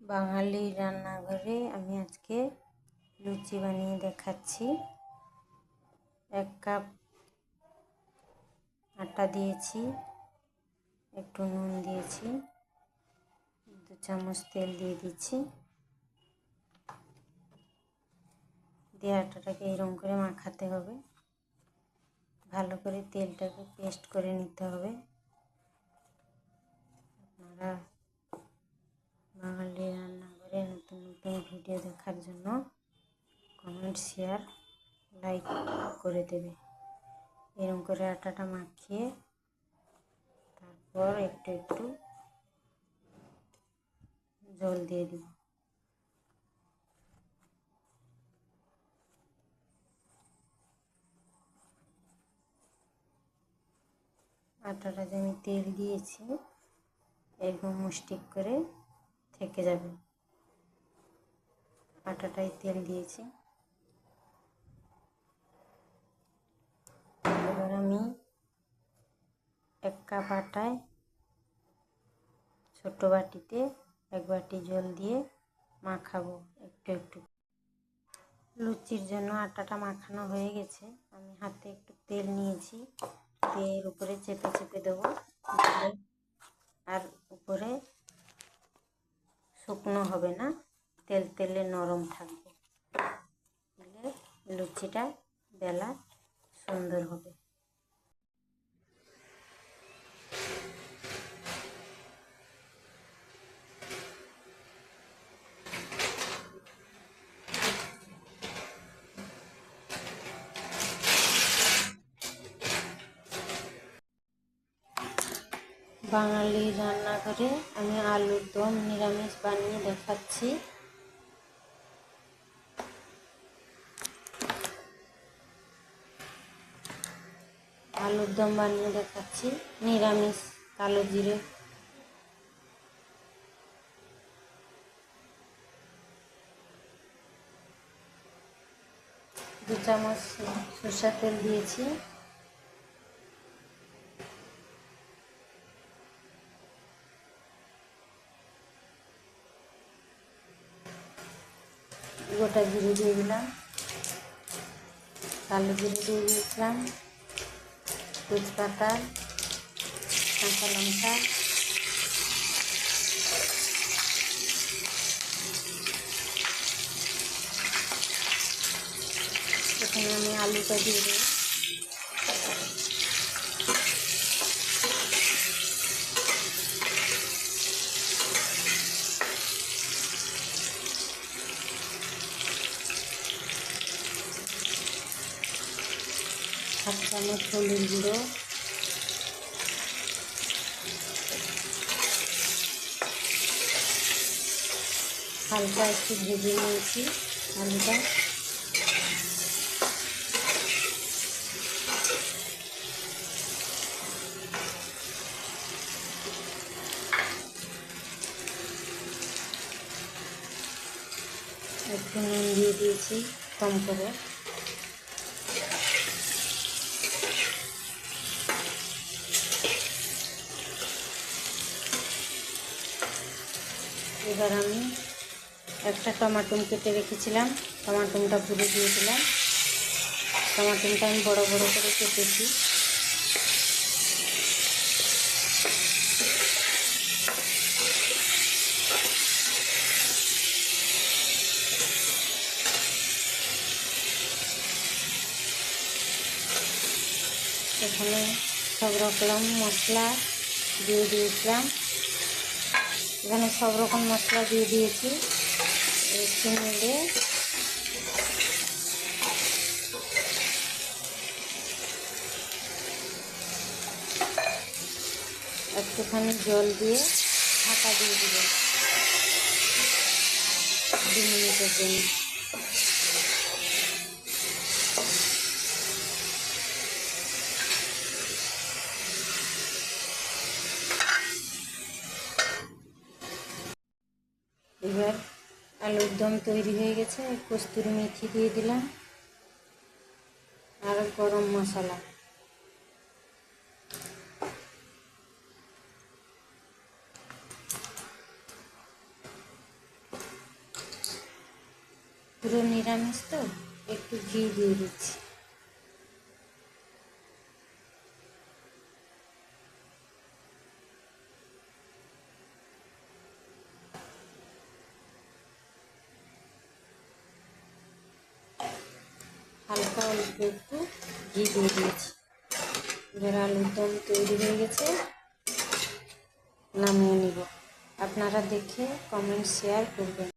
বাঙালি রান্নাঘরে আমি আজকে লুচি বানিয়ে দেখাচ্ছি। এক কাপ আটা দিয়েছি, একটু নুন দিয়েছি, দু চামচ তেল দিয়ে দিচ্ছি। দিয়ে আটাটাকে এরকম করে মাখাতে হবে। ভালো করে তেলটাকে পেস্ট করে নিতে হবে। আপনারা বাঙালি রান্নাঘরে নতুন নতুন ভিডিও দেখার জন্য কমেন্ট শেয়ার লাইক করে দেবে। এরকম করে আটাটা মাখিয়ে তারপর একটু একটু জল দিয়ে দিব। আটাটা যে আমি তেল দিয়েছি, এরকম মুষ্টিক করে থেকে যাবে। আটাটাই তেল দিয়েছি। এবার আমি এক কাপ আটায় ছোট বাটিতে এক বাটি জল দিয়ে মাখাবো একটু একটু। লুচির জন্য আটাটা মাখানো হয়ে গেছে। আমি হাতে একটু তেল নিয়েছি। তেল উপরে চেপে চেপে দেবো আর উপরে শুকনো হবে না। তেল তেলে নরম থাকবে। লুচিটা বেলা সুন্দর হবে। বাঙালি রান্নাঘরে আমি আলুর দম নিরামিষ বানিয়ে দেখাচ্ছি। আলুর দম বানিয়ে দেখাচ্ছি, নিরামিষ কালো জিরে। দু চামচ সরষের তেল দিয়েছি। গোটা জিরে দিয়ে দিলাম। কালো জিরে দিয়ে দিয়েছিলাম। তেজপাতা, কাঁচা লঙ্কা। এখানে আমি আলুটা দিয়ে দিই হাফ চামচ হলুদ গুঁড়ো। হালকা একটু ভেজে নিয়েছি আলুটা। একটু নুন দিয়ে দিয়েছি, কম করে। এবার আমি একটা টমাটম কেটে রেখেছিলাম। টমাটমটা ভুলে দিয়েছিলাম টমাটমটা আমি বড় বড় করে কেটেছি। এখানে সব রকম মশলা দিয়ে দিয়েছিলাম। এখানে সব রকম মশলা দিয়ে দিয়েছি। একটু মিলে একটুখানি জল দিয়ে ঢাকা দিয়ে দিব। দু মিনিটের জন্য। আলুর দম তৈরি হয়ে গেছে, কস্তুরি মেথি দিয়ে দিলাম আর গরম মশলা। পুরো নিরামিষ তো, একটু ঘি দিয়ে দিচ্ছি। হালকা অল্প একটু ঘি দিয়ে দিয়েছি। এবার আলুর দম তৈরি হয়ে গেছে। নামিয়ে নিব। আপনারা দেখে কমেন্ট শেয়ার করবেন।